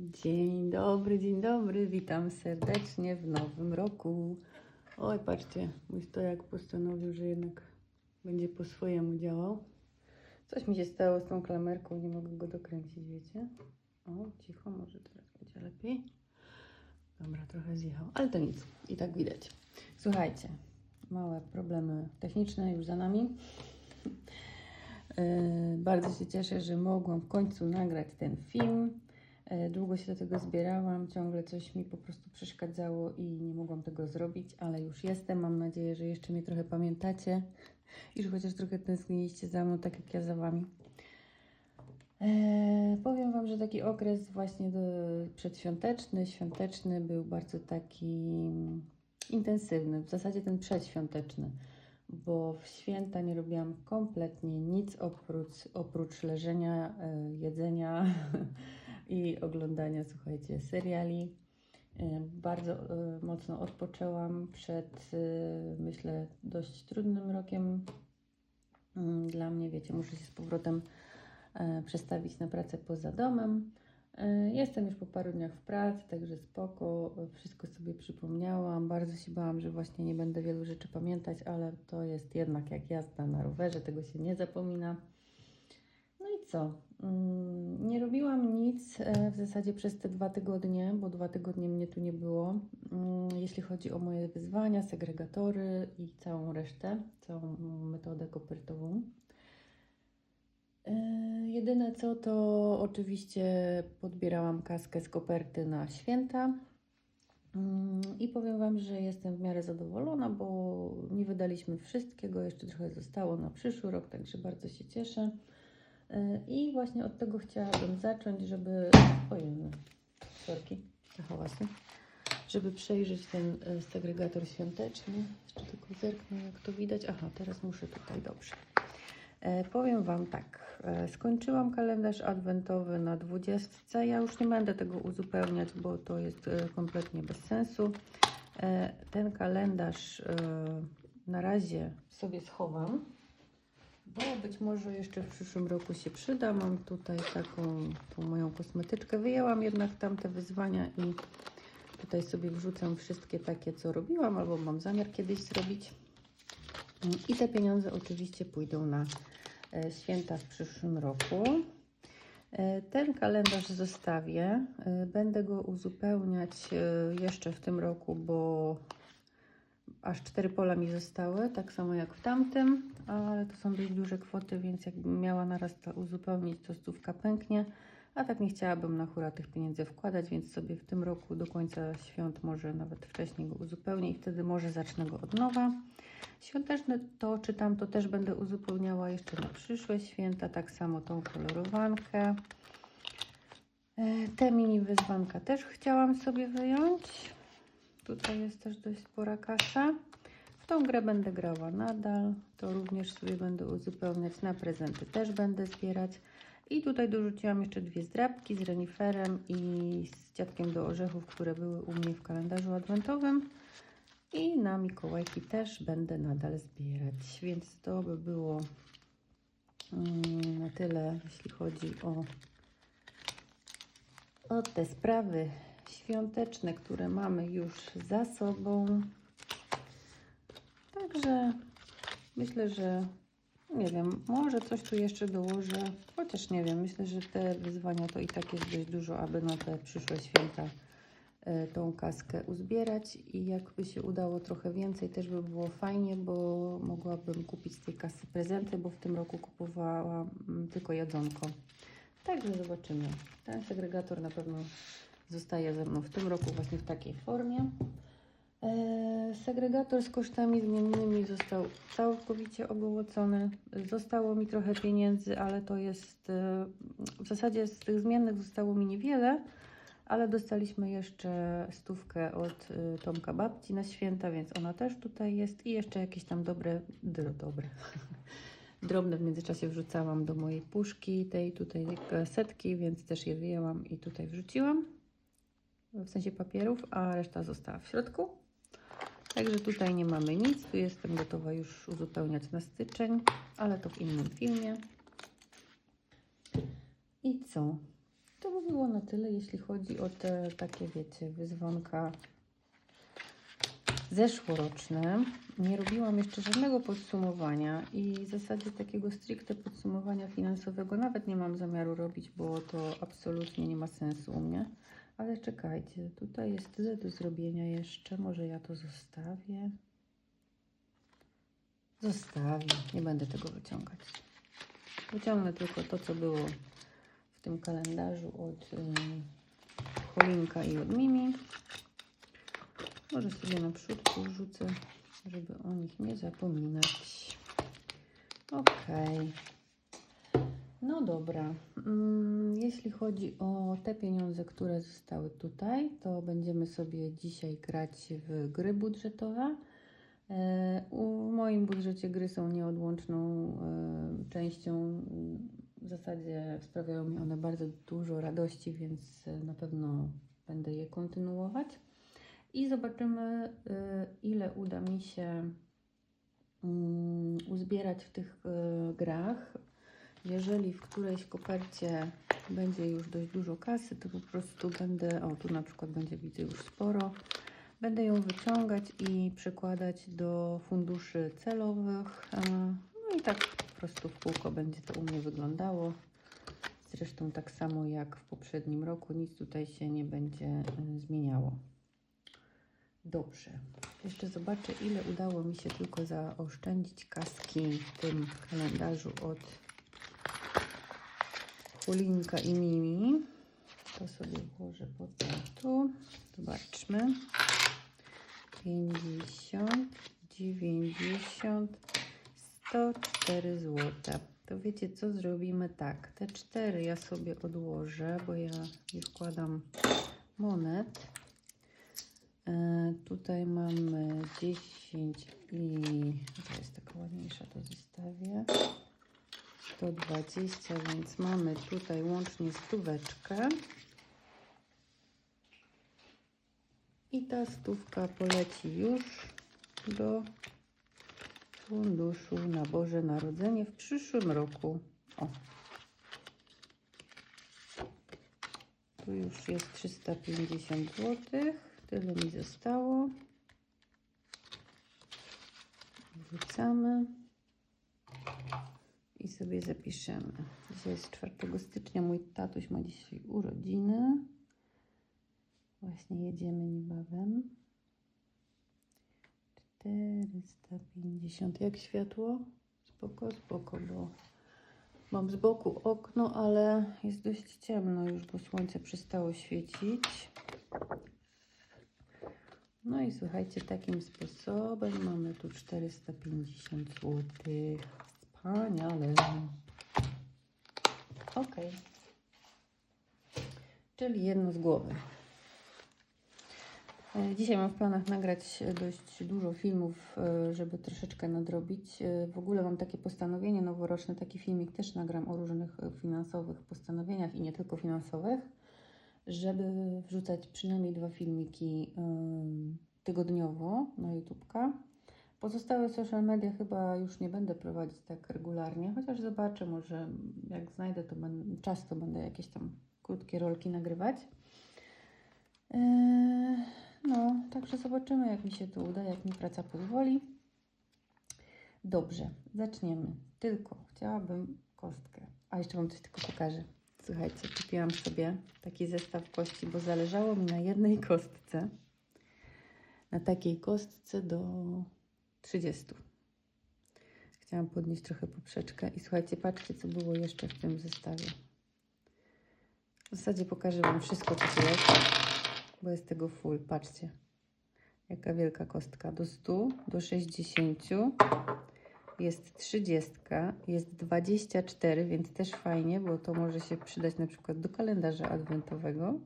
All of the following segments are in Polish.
Dzień dobry, dzień dobry, witam serdecznie w nowym roku. Oj, patrzcie, mój stojak postanowił, że jednak będzie po swojemu działał. Coś mi się stało z tą klamerką, nie mogę go dokręcić, wiecie? O, cicho, może teraz będzie lepiej. Dobra, trochę zjechał, ale to nic, i tak widać. Słuchajcie, małe problemy techniczne już za nami. Yy, Bardzo się cieszę, że mogłam w końcu nagrać ten film. Yy, Długo się do tego zbierałam, ciągle coś mi po prostu przeszkadzało i nie mogłam tego zrobić, ale już jestem. Mam nadzieję, że jeszcze mnie trochę pamiętacie i że chociaż trochę tęskniliście za mną, tak jak ja za Wami. Eee, powiem Wam, że taki okres właśnie do, przedświąteczny, świąteczny był bardzo taki intensywny, w zasadzie ten przedświąteczny, bo w święta nie robiłam kompletnie nic oprócz, oprócz leżenia, e, jedzenia i oglądania, słuchajcie, seriali. E, Bardzo e, mocno odpoczęłam przed, e, myślę, dość trudnym rokiem mm, dla mnie. Wiecie, muszę się z powrotem przestawić na pracę poza domem. Jestem już po paru dniach w pracy, także spoko, wszystko sobie przypomniałam. Bardzo się bałam, że właśnie nie będę wielu rzeczy pamiętać, ale to jest jednak jak jazda na rowerze, tego się nie zapomina. No i co? Mm, Nie robiłam nic e, w zasadzie przez te dwa tygodnie, bo dwa tygodnie mnie tu nie było. Mm, Jeśli chodzi o moje wyzwania, segregatory i całą resztę, całą metodę kopertową. E, Jedyne co, to oczywiście podbierałam kaskę z koperty na święta. Mm, I powiem Wam, że jestem w miarę zadowolona, bo nie wydaliśmy wszystkiego, jeszcze trochę zostało na przyszły rok, także bardzo się cieszę. E, I właśnie od tego chciałabym zacząć, żeby. Ojej, sorki, te hałasy. Żeby przejrzeć ten e, segregator świąteczny. Jeszcze tylko zerknę, jak to widać. Aha, teraz muszę tutaj dobrze. E, powiem Wam tak, e, skończyłam kalendarz adwentowy na 20. Ja już nie będę tego uzupełniać, bo to jest e, kompletnie bez sensu. E, ten kalendarz e, na razie sobie schowam, bo być może jeszcze w przyszłym roku się przyda. Mam tutaj taką tą moją kosmetyczkę. Wyjęłam jednak tamte wyzwania i tutaj sobie wrzucam wszystkie takie, co robiłam albo mam zamiar kiedyś zrobić. I te pieniądze oczywiście pójdą na e, święta w przyszłym roku. E, Ten kalendarz zostawię. E, Będę go uzupełniać jeszcze w tym roku, bo aż cztery pola mi zostały, tak samo jak w tamtym, ale to są dość duże kwoty, więc jakbym miała naraz to uzupełnić, to stówka pęknie. A tak nie chciałabym na hura tych pieniędzy wkładać, więc sobie w tym roku do końca świąt może nawet wcześniej go uzupełnię i wtedy może zacznę go od nowa. Świąteczne to czy tam to też będę uzupełniała jeszcze na przyszłe święta, tak samo tą kolorowankę. E, Te mini wyzwanka też chciałam sobie wyjąć. Tutaj jest też dość spora kasa. W tą grę będę grała nadal. To również sobie będę uzupełniać. Na prezenty też będę zbierać. I tutaj dorzuciłam jeszcze dwie zdrabki z reniferem i z dziadkiem do orzechów, które były u mnie w kalendarzu adwentowym. I na Mikołajki też będę nadal zbierać, więc to by było mm, na tyle, jeśli chodzi o, o te sprawy świąteczne, które mamy już za sobą. Także myślę, że nie wiem, może coś tu jeszcze dołożę, chociaż nie wiem, myślę, że te wyzwania to i tak jest dość dużo, aby na te przyszłe święta e, tą kaskę uzbierać i jakby się udało trochę więcej, też by było fajnie, bo mogłabym kupić z tej kasy prezenty, bo w tym roku kupowałam mm, tylko jedzonko. Także zobaczymy. Ten segregator na pewno zostaje ze mną w tym roku właśnie w takiej formie. E, Segregator z kosztami zmiennymi został całkowicie ogołocony. Zostało mi trochę pieniędzy, ale to jest e, w zasadzie z tych zmiennych zostało mi niewiele, ale dostaliśmy jeszcze stówkę od e, Tomka Babci na święta, więc ona też tutaj jest i jeszcze jakieś tam dobre, dobre. Drobne w międzyczasie wrzucałam do mojej puszki, tej tutaj setki, więc też je wyjęłam i tutaj wrzuciłam w sensie papierów, a reszta została w środku. Także tutaj nie mamy nic. Tu jestem gotowa już uzupełniać na styczeń, ale to w innym filmie. I co? To by było na tyle, jeśli chodzi o te takie, wiecie, wyzwanka zeszłoroczne. Nie robiłam jeszcze żadnego podsumowania i w zasadzie takiego stricte podsumowania finansowego nawet nie mam zamiaru robić, bo to absolutnie nie ma sensu u mnie. Ale czekajcie, tutaj jest tyle do zrobienia jeszcze. Może ja to zostawię. Zostawię, nie będę tego wyciągać. Wyciągnę tylko to, co było w tym kalendarzu od y, Cholinka i od Mimi. Może sobie na przód tu wrzucę, żeby o nich nie zapominać. Ok. No dobra. Mm, Jeśli chodzi o te pieniądze, które zostały tutaj, to będziemy sobie dzisiaj grać w gry budżetowe. E, W moim budżecie gry są nieodłączną e, częścią. W zasadzie sprawiają mi one bardzo dużo radości, więc e, na pewno będę je kontynuować. I zobaczymy, ile uda mi się mm, uzbierać w tych grach. Jeżeli w którejś kopercie będzie już dość dużo kasy, to po prostu będę, o tu na przykład będzie widzę już sporo, będę ją wyciągać i przekładać do funduszy celowych. e, No i tak po prostu w kółko będzie to u mnie wyglądało. Zresztą tak samo jak w poprzednim roku, nic tutaj się nie będzie e, zmieniało. Dobrze. Jeszcze zobaczę, ile udało mi się tylko zaoszczędzić kaski w tym kalendarzu od Kulinka i Mimi. To sobie włożę potem tu. Zobaczmy. 50, 90, 104 zł. To wiecie co? Zrobimy tak. Te cztery ja sobie odłożę, bo ja nie wkładam monet. E, tutaj mamy 10 i to jest taka ładniejsza, to zostawię. 120, więc mamy tutaj łącznie stóweczkę. I ta stówka poleci już do funduszu na Boże Narodzenie w przyszłym roku. O. Tu już jest 350 zł. Tyle mi zostało. Wrzucamy i sobie zapiszemy. Dzisiaj jest 4 stycznia. Mój tatuś ma dzisiaj urodziny. Właśnie jedziemy niebawem. 450. Jak światło? Spoko, spoko, bo mam z boku okno, ale jest dość ciemno już, bo słońce przestało świecić. No i słuchajcie, takim sposobem mamy tu 450 zł. Wspaniale. Ok. Czyli jedno z głowy. E, Dzisiaj mam w planach nagrać dość dużo filmów, e, żeby troszeczkę nadrobić. E, W ogóle mam takie postanowienie noworoczne, taki filmik też nagram o różnych finansowych postanowieniach i nie tylko finansowych, żeby wrzucać przynajmniej dwa filmiki tygodniowo na YouTubka. Pozostałe social media chyba już nie będę prowadzić tak regularnie, chociaż zobaczę, może jak znajdę to będę, czas, to będę jakieś tam krótkie rolki nagrywać. Eee, no, także zobaczymy, jak mi się to uda, jak mi praca pozwoli. Dobrze, zaczniemy. Tylko chciałabym kostkę. A jeszcze Wam coś tylko pokażę. Słuchajcie, kupiłam sobie taki zestaw kości, bo zależało mi na jednej kostce. Na takiej kostce do 30. Chciałam podnieść trochę poprzeczkę i słuchajcie, patrzcie, co było jeszcze w tym zestawie. W zasadzie pokażę Wam wszystko, co tu jest, bo jest tego full. Patrzcie, jaka wielka kostka. Do 100, do 60, jest 30, jest 24, więc też fajnie, bo to może się przydać na przykład do kalendarza adwentowego.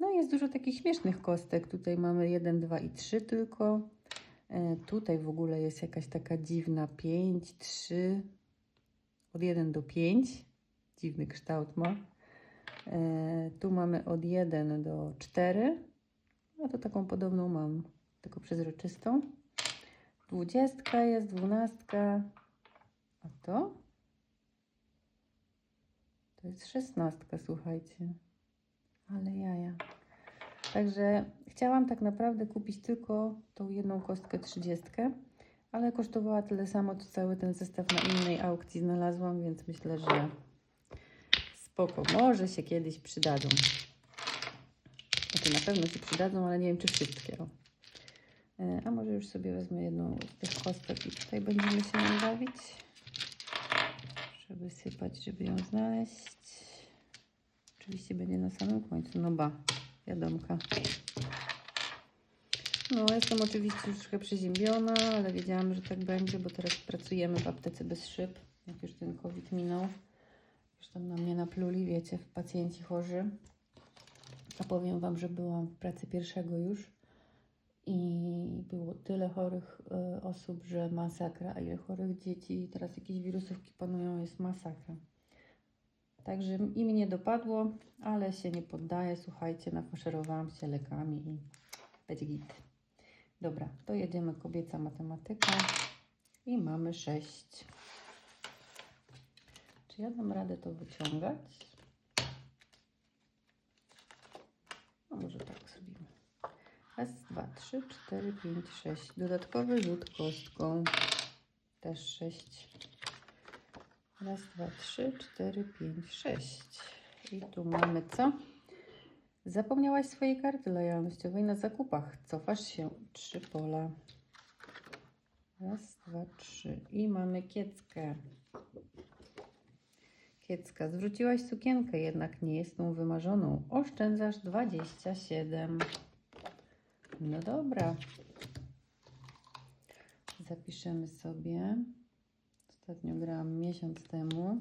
No i jest dużo takich śmiesznych kostek. Tutaj mamy 1, 2 i 3 tylko. E, tutaj w ogóle jest jakaś taka dziwna 5, 3, od 1 do 5. Dziwny kształt ma. E, tu mamy od 1 do 4. No to taką podobną mam, tylko przezroczystą. Dwudziestka jest, dwunastka. A to? To jest szesnastka, słuchajcie. Ale jaja. Także chciałam tak naprawdę kupić tylko tą jedną kostkę trzydziestkę, ale kosztowała tyle samo, co cały ten zestaw na innej aukcji znalazłam, więc myślę, że spoko. Może się kiedyś przydadzą. Znaczy na pewno się przydadzą, ale nie wiem, czy wszystkie. E, A może już sobie wezmę jedną z tych kostek i tutaj będziemy się nią bawić. Żeby sypać, żeby ją znaleźć. Oczywiście będzie na samym końcu. No ba, wiadomka. No, jestem oczywiście już trochę przeziębiona, ale wiedziałam, że tak będzie, bo teraz pracujemy w aptece bez szyb, jak już ten COVID minął. Już tam na mnie napluli, wiecie, pacjenci chorzy. A powiem Wam, że byłam w pracy pierwszego już i było tyle chorych e, osób, że masakra, a ile chorych dzieci, teraz jakieś wirusówki panują, jest masakra. Także i mnie dopadło, ale się nie poddaję. Słuchajcie, nafaszerowałam się lekami i będzie git. Dobra, to jedziemy kobieca matematyka i mamy 6. Czy ja dam radę to wyciągać? No może tak zrobimy. Raz, dwa, trzy, cztery, pięć, sześć. Dodatkowy rzut kostką. Też sześć. Raz, dwa, trzy, cztery, pięć, sześć. I tu mamy co? Zapomniałaś swojej karty lojalnościowej na zakupach. Cofasz się. Trzy pola. Raz, dwa, trzy. I mamy kieckę. Kiecka. Zwróciłaś sukienkę, jednak nie jest tą wymarzoną. Oszczędzasz 27. No dobra. Zapiszemy sobie. Ostatnio grałam miesiąc temu.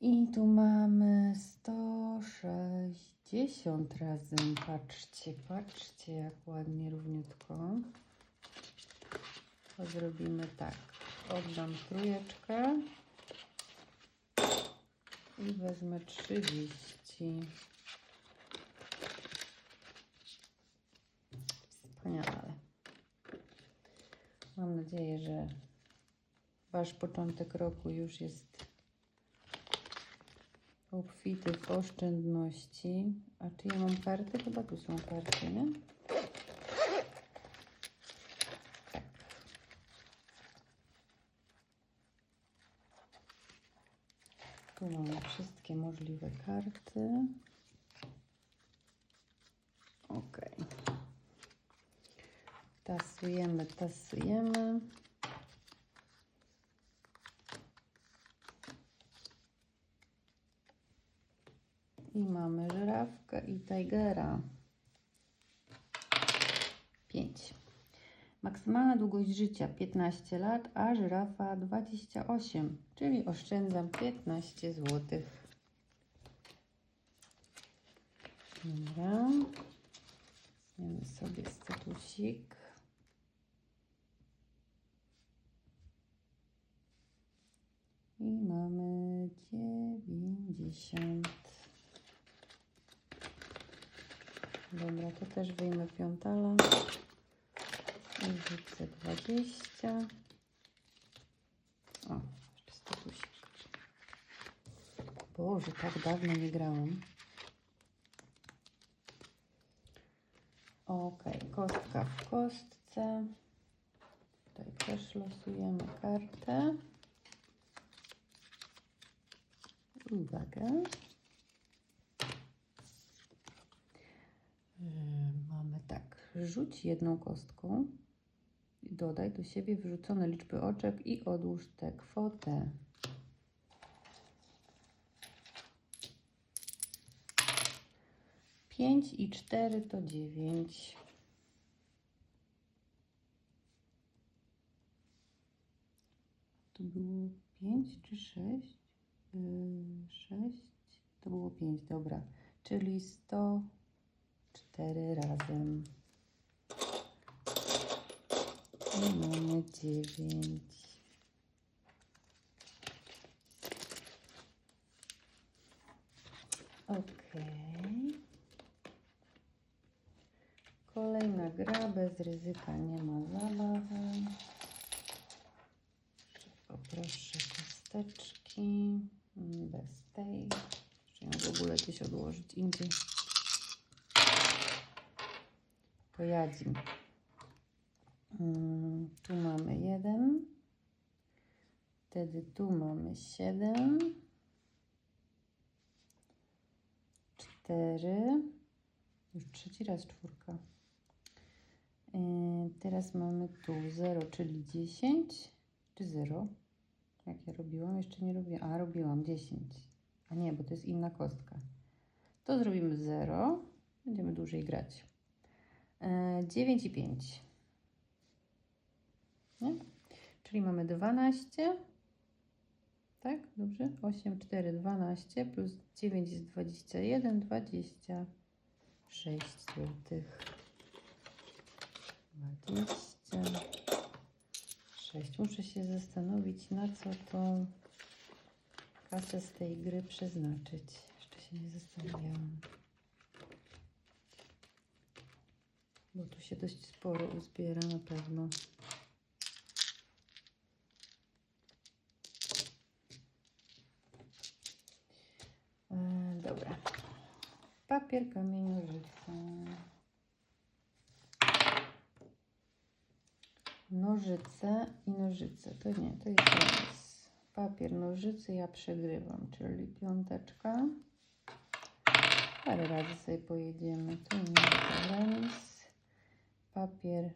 I tu mamy 160 razem. Patrzcie, patrzcie, jak ładnie, równiutko. To zrobimy tak. Oddam trójeczkę. I wezmę 30. Wspaniale. Nadzieję, że Wasz początek roku już jest obfity w oszczędności. A czy ja mam karty? Chyba tu są karty, nie? Tak. Tu mamy wszystkie możliwe karty. Ok. Tasujemy, tasujemy. I mamy żyrawkę i tigera. 5. Maksymalna długość życia 15 lat, a żyrafa 28, czyli oszczędzam 15 zł. Dobra. Weźmiemy sobie statusik. I mamy 90. Dobra, to też wyjmę piątala. I rzucę 20. O, jeszcze statusik. Boże, tak dawno nie grałam. Ok, kostka w kostce. Tutaj też losujemy kartę. Uwaga. Yy, Mamy tak, rzuć jedną kostką, i dodaj do siebie wyrzucone liczby oczek i odłóż tę kwotę. Pięć i cztery to dziewięć. To było pięć czy sześć? Yy, sześć. To było pięć, dobra. Czyli sto cztery razem. I mamy dziewięć. Ok. Kolejna gra bez ryzyka, nie ma zabawy. Poproszę chusteczki. Mm, Bez tej. Jeszcze ją w ogóle gdzieś odłożyć indziej. Pojadzim. Mm, Tu mamy jeden. Wtedy tu mamy siedem. Cztery. Już trzeci raz czwórka. Yy, Teraz mamy tu 0, czyli 10 czy 0? Jak ja robiłam? Jeszcze nie robiłam. A, robiłam 10. A nie, bo to jest inna kostka. To zrobimy 0. Będziemy dłużej grać. Yy, 9 i 5. Nie? Czyli mamy 12. Tak? Dobrze? 8, 4, 12 plus 9 jest 21, 26 złotych. 26. Muszę się zastanowić, na co tą kasę z tej gry przeznaczyć. Jeszcze się nie zastanawiałam. Bo tu się dość sporo uzbiera na pewno. E, dobra. Papier, kamień, nożyce. Nożyce i nożyce. To nie, to jest. Papier, nożyce, ja przegrywam, czyli piąteczka. Parę razy sobie pojedziemy. Tu nie remis. Papier,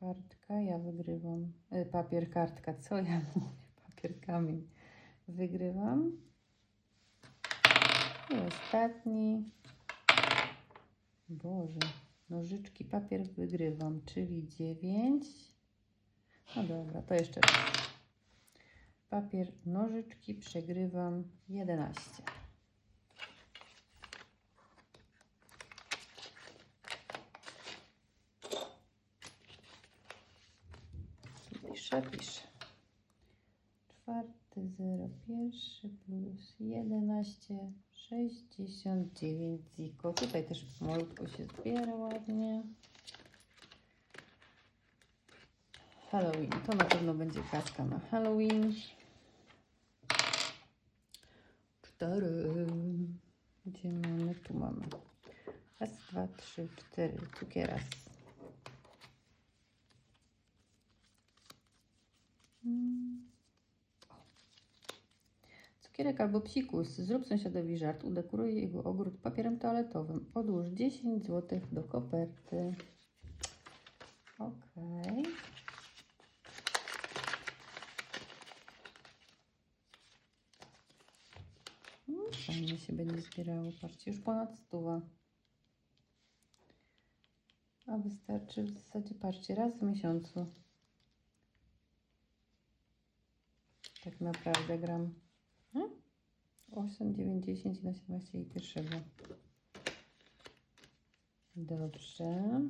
kartka, ja wygrywam. E, papier, kartka, co ja mówię? Papier, kamień. Wygrywam. I ostatni. Boże. Nożyczki, papier wygrywam, czyli 9. No dobra, to jeszcze raz. Papier, nożyczki, przegrywam 11. Piszę, piszę. Czwarty, 0, pierwszy plus 11, 69 ziko. Tutaj też malutko się zbiera ładnie. Halloween. To na pewno będzie kaska na Halloween. Cztery. Gdzie mamy? Tu mamy. Raz, dwa, trzy, cztery. Cukieras. Mm. Cukierek albo psikus. Zrób sąsiadowi żart. Udekuruj jego ogród papierem toaletowym. Odłóż 10 zł do koperty. Okej. No, Fajnie się będzie zbierało. Patrzcie, już ponad stuwa. A wystarczy w zasadzie, patrzcie, raz w miesiącu. Tak naprawdę gram. Hmm? 8, 9, 10, 11, 12 i pierwszego. Dobrze.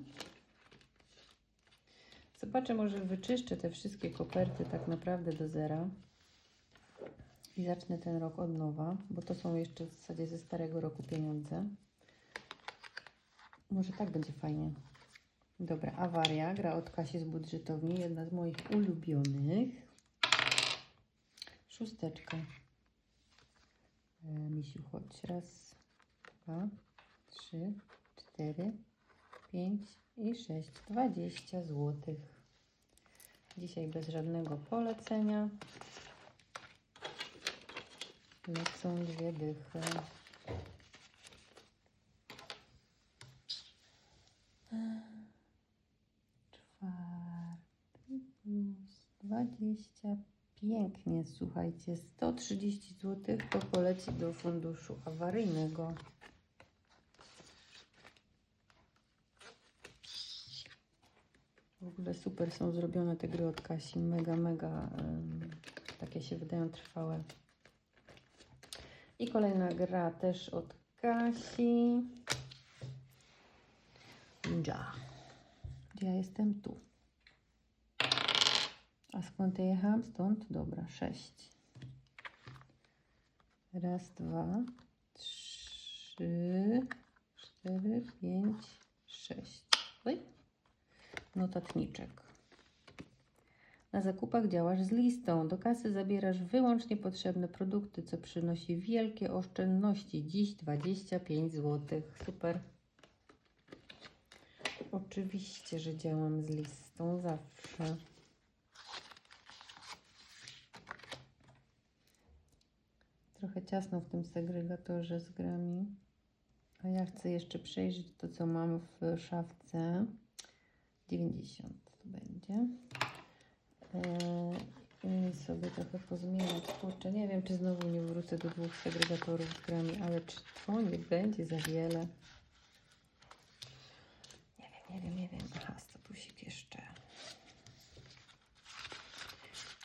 Zobaczę, może wyczyszczę te wszystkie koperty tak naprawdę do zera. I zacznę ten rok od nowa, bo to są jeszcze w zasadzie ze starego roku pieniądze. Może tak będzie fajnie. Dobra, awaria. Gra od Kasi z budżetowni. Jedna z moich ulubionych. Szósteczka. E, Misiu, chodź. Raz, dwa, trzy, cztery, pięć i sześć. Dwadzieścia złotych. Dzisiaj bez żadnego polecenia. Lecą dwie dychy. Czwarty plus dwadzieścia. Pięknie, słuchajcie. 130 zł to poleci do funduszu awaryjnego. W ogóle super są zrobione te gry od Kasi. Mega, mega. em, takie się wydają trwałe. I kolejna gra też od Kasi. Ninja. Gdzie ja jestem? Tu. A skąd jechałam? Stąd? Dobra, sześć. Raz, dwa, trzy, cztery, pięć, sześć. Oj. Notatniczek. Na zakupach działasz z listą. Do kasy zabierasz wyłącznie potrzebne produkty, co przynosi wielkie oszczędności. Dziś 25 zł. Super. Oczywiście, że działam z listą zawsze. Trochę ciasno w tym segregatorze z grami. A ja chcę jeszcze przejrzeć to, co mam w szafce. 90 to będzie. Eee, I sobie trochę pozmieniać. Kurczę, nie wiem, czy znowu nie wrócę do dwóch segregatorów z grami, ale czy to nie będzie za wiele? Nie wiem, nie wiem, nie wiem. Aha, statusik jeszcze.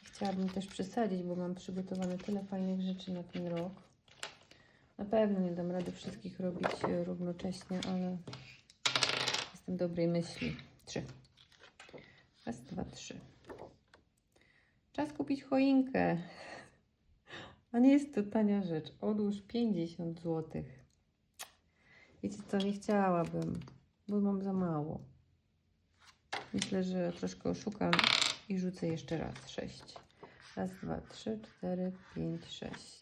Chciałabym też przesadzić, bo mam przygotowane tyle fajnych rzeczy na ten rok. Na pewno nie dam rady wszystkich robić e, równocześnie, ale jestem dobrej myśli. Trzy. Raz, dwa, trzy. Czas kupić choinkę. A nie jest to tania rzecz. Odłóż 50 zł. Wiecie co, nie chciałabym, bo mam za mało. Myślę, że troszkę oszukam i rzucę jeszcze raz. 6. Raz, dwa, trzy, cztery, pięć, sześć.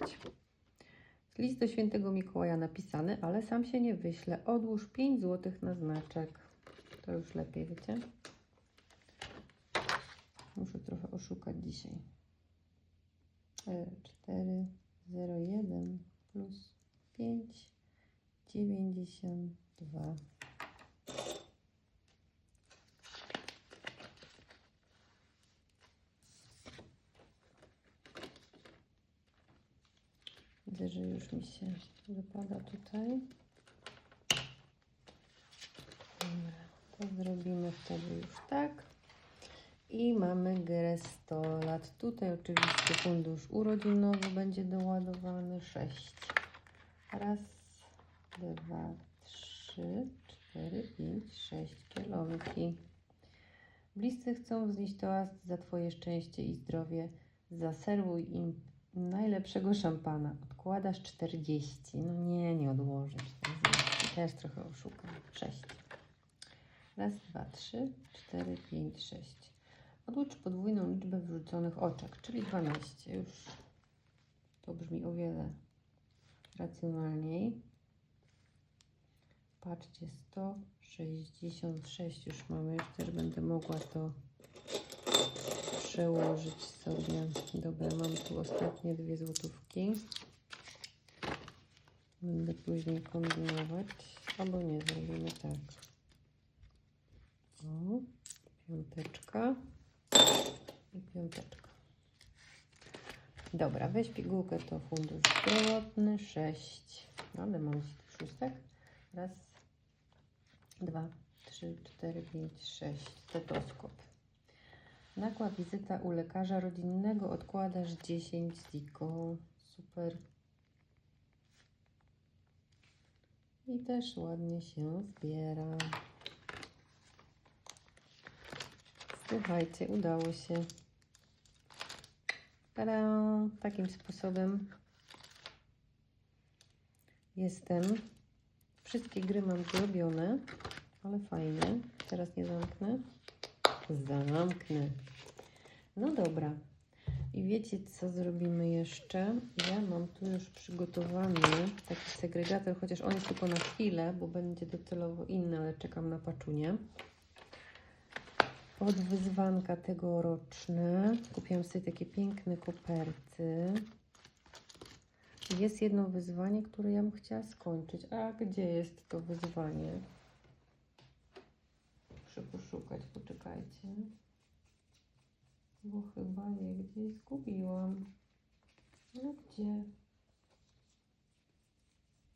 List do świętego Mikołaja napisany, ale sam się nie wyśle. Odłóż 5 zł na znaczek. To już lepiej, wiecie? Muszę trochę oszukać dzisiaj. 4, 0, 1 plus 5, 92. Widzę, że już mi się wypada tutaj. Dobra, to zrobimy wtedy już tak. I mamy grę 100 lat. Tutaj oczywiście fundusz urodzinowy będzie doładowany. 6. Raz, dwa, trzy, cztery, pięć, sześć. Kielonki. Bliscy chcą wznieść toast za Twoje szczęście i zdrowie. Zaserwuj im najlepszego szampana. Odkładasz 40. No nie, nie odłożę 40. Też trochę oszukam. 6. Raz, dwa, trzy, cztery, pięć, sześć. Odłóż podwójną liczbę wrzuconych oczek, czyli 12. Już to brzmi o wiele racjonalniej. Patrzcie, 166 już mamy. Już też będę mogła to przełożyć sobie. Dobra, mam tu ostatnie dwie złotówki. Będę później kombinować. Albo nie, zrobimy tak. O, piąteczka piąteczka. Dobra, weź pigułkę, to fundusz zdrowotny, 6. Ale mam szóstek. Raz, dwa, trzy, cztery, pięć, sześć. Stetoskop. Nakła wizyta u lekarza rodzinnego. Odkładasz 10 ziko. Super. I też ładnie się zbiera. Słuchajcie, udało się. Tada! Takim sposobem jestem. Wszystkie gry mam zrobione, ale fajnie. Teraz nie zamknę. Zamknę. No dobra. I wiecie, co zrobimy jeszcze? Ja mam tu już przygotowany taki segregator, chociaż on jest tylko na chwilę, bo będzie docelowo inny, ale czekam na paczunie. Od wyzwanka tegoroczne kupiłam sobie takie piękne koperty. Jest jedno wyzwanie, które ja bym chciała skończyć. A gdzie jest to wyzwanie? Muszę poszukać, poczekajcie. Bo chyba je gdzieś zgubiłam. No gdzie?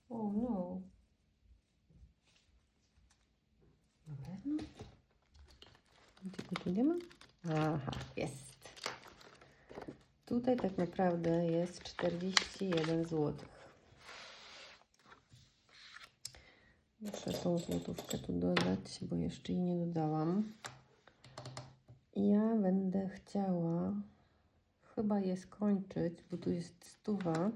O no. Na pewno? Gdzie go nie ma? Aha, jest. Tutaj tak naprawdę jest 41 zł. Muszę tą złotówkę tu dodać, bo jeszcze jej nie dodałam. Ja będę chciała chyba je skończyć, bo tu jest stuwa.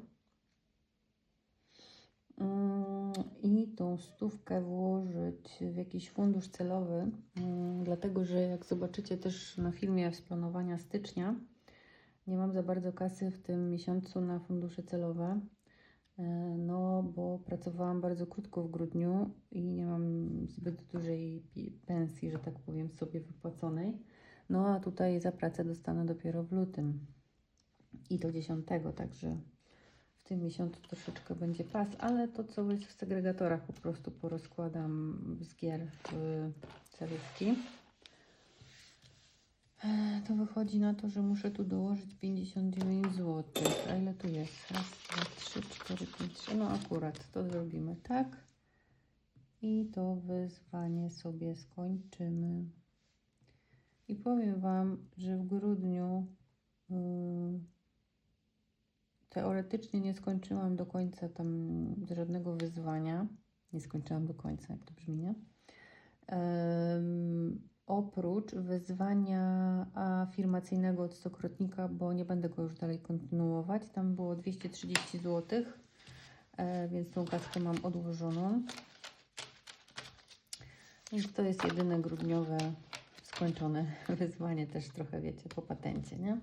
Mm, I tą stówkę włożyć w jakiś fundusz celowy mm, dlatego że jak zobaczycie też na filmie z planowania stycznia, nie mam za bardzo kasy w tym miesiącu na fundusze celowe. E, No, bo pracowałam bardzo krótko w grudniu i nie mam zbyt dużej pensji, że tak powiem, sobie wypłaconej. No, a tutaj za pracę dostanę dopiero w lutym i do 10, także tym miesiącu troszeczkę będzie pas, ale to co jest w segregatorach po prostu porozkładam z gier w celówki. E, To wychodzi na to, że muszę tu dołożyć 59 zł. A ile tu jest? Raz, dwa, trzy, cztery, pięć, trzy. No akurat to zrobimy tak. I to wyzwanie sobie skończymy. I powiem Wam, że w grudniu yy, teoretycznie nie skończyłam do końca tam żadnego wyzwania. Nie skończyłam do końca, jak to brzmi, nie? Em, oprócz wyzwania afirmacyjnego od stokrotnika, bo nie będę go już dalej kontynuować. Tam było 230 zł, e, więc tą kaskę mam odłożoną. Więc to jest jedyne grudniowe skończone wyzwanie, też trochę wiecie, po patencie, nie?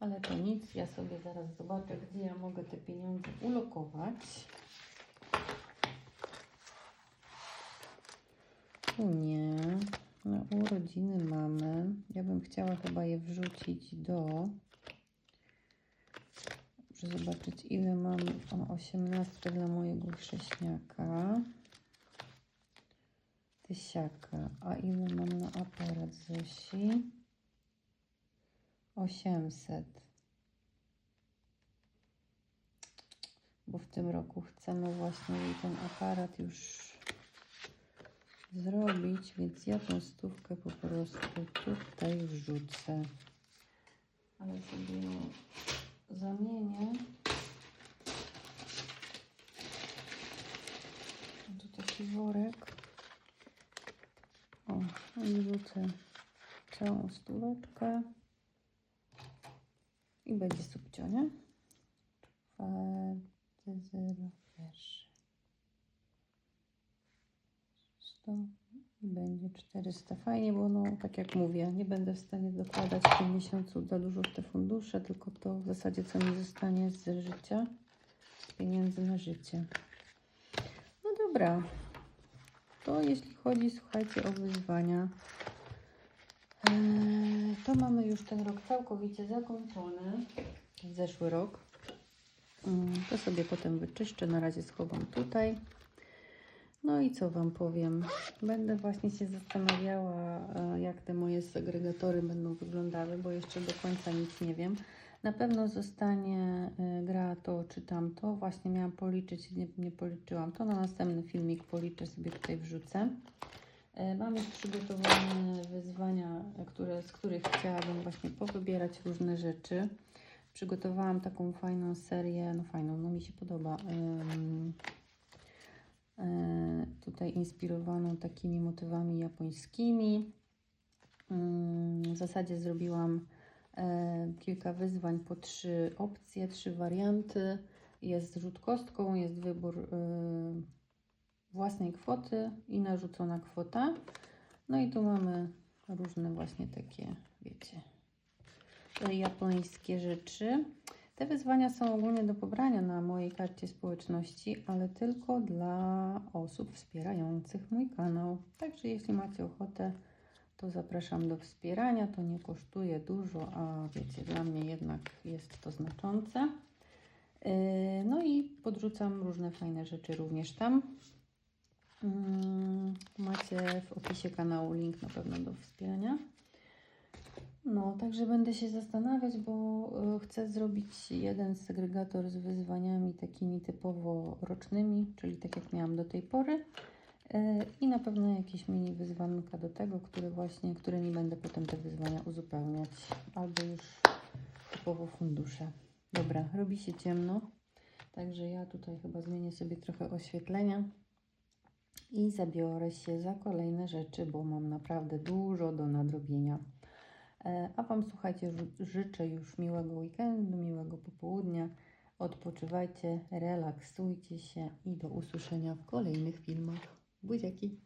Ale to nic, ja sobie zaraz zobaczę, gdzie ja mogę te pieniądze ulokować. Tu nie. Na urodziny mamy. Ja bym chciała chyba je wrzucić do. Muszę zobaczyć, ile mam. O, 18 dla mojego chrześniaka. Tysiaka. A ile mam na aparat Zosi? 800. Bo w tym roku chcemy właśnie ten aparat już zrobić, więc ja tą stówkę po prostu tutaj wrzucę. Ale sobie ją zamienię. Tu taki worek. O, i wrzucę całą stóweczkę. I będzie subcio, nie? Czwarty, zero, pierwszy. 100 i będzie 400. Fajnie, bo no, tak jak mówię, nie będę w stanie dokładać w tym miesiącu za dużo w te fundusze, tylko to w zasadzie co mi zostanie z życia, z pieniędzy na życie. No dobra, to jeśli chodzi, słuchajcie, o wyzwania, eee, to mamy już ten rok całkowicie zakończony, zeszły rok. Mm, To sobie potem wyczyszczę, na razie schowam tutaj. No i co Wam powiem? Będę właśnie się zastanawiała, e, jak te moje segregatory będą wyglądały, bo jeszcze do końca nic nie wiem. Na pewno zostanie e, gra to czy tamto. Właśnie miałam policzyć, nie, nie policzyłam. To na następny filmik policzę, sobie tutaj wrzucę. E, Mam już przygotowane wyzwania, które, z których chciałabym właśnie powybierać różne rzeczy. Przygotowałam taką fajną serię, no fajną, no mi się podoba. e, tutaj inspirowaną takimi motywami japońskimi. Mm, W zasadzie zrobiłam e, kilka wyzwań po trzy opcje, trzy warianty. Jest rzut kostką, jest wybór własnej kwoty i narzucona kwota. No i tu mamy różne właśnie takie, wiecie, japońskie rzeczy. Te wyzwania są ogólnie do pobrania na mojej karcie społeczności, ale tylko dla osób wspierających mój kanał. Także jeśli macie ochotę, to zapraszam do wspierania. To nie kosztuje dużo, a wiecie, dla mnie jednak jest to znaczące. Yy, No i podrzucam różne fajne rzeczy również tam. Mm, Macie w opisie kanału link na pewno do wspierania. No, także będę się zastanawiać, bo y, chcę zrobić jeden segregator z wyzwaniami takimi typowo rocznymi, czyli tak jak miałam do tej pory. Y, I na pewno jakieś mini wyzwanka do tego, które właśnie, którymi będę potem te wyzwania uzupełniać, albo już typowo fundusze. Dobra, robi się ciemno, także ja tutaj chyba zmienię sobie trochę oświetlenia i zabiorę się za kolejne rzeczy, bo mam naprawdę dużo do nadrobienia. E, A Wam, słuchajcie, ży- życzę już miłego weekendu, miłego popołudnia. Odpoczywajcie, relaksujcie się i do usłyszenia w kolejnych filmach. Buziaki!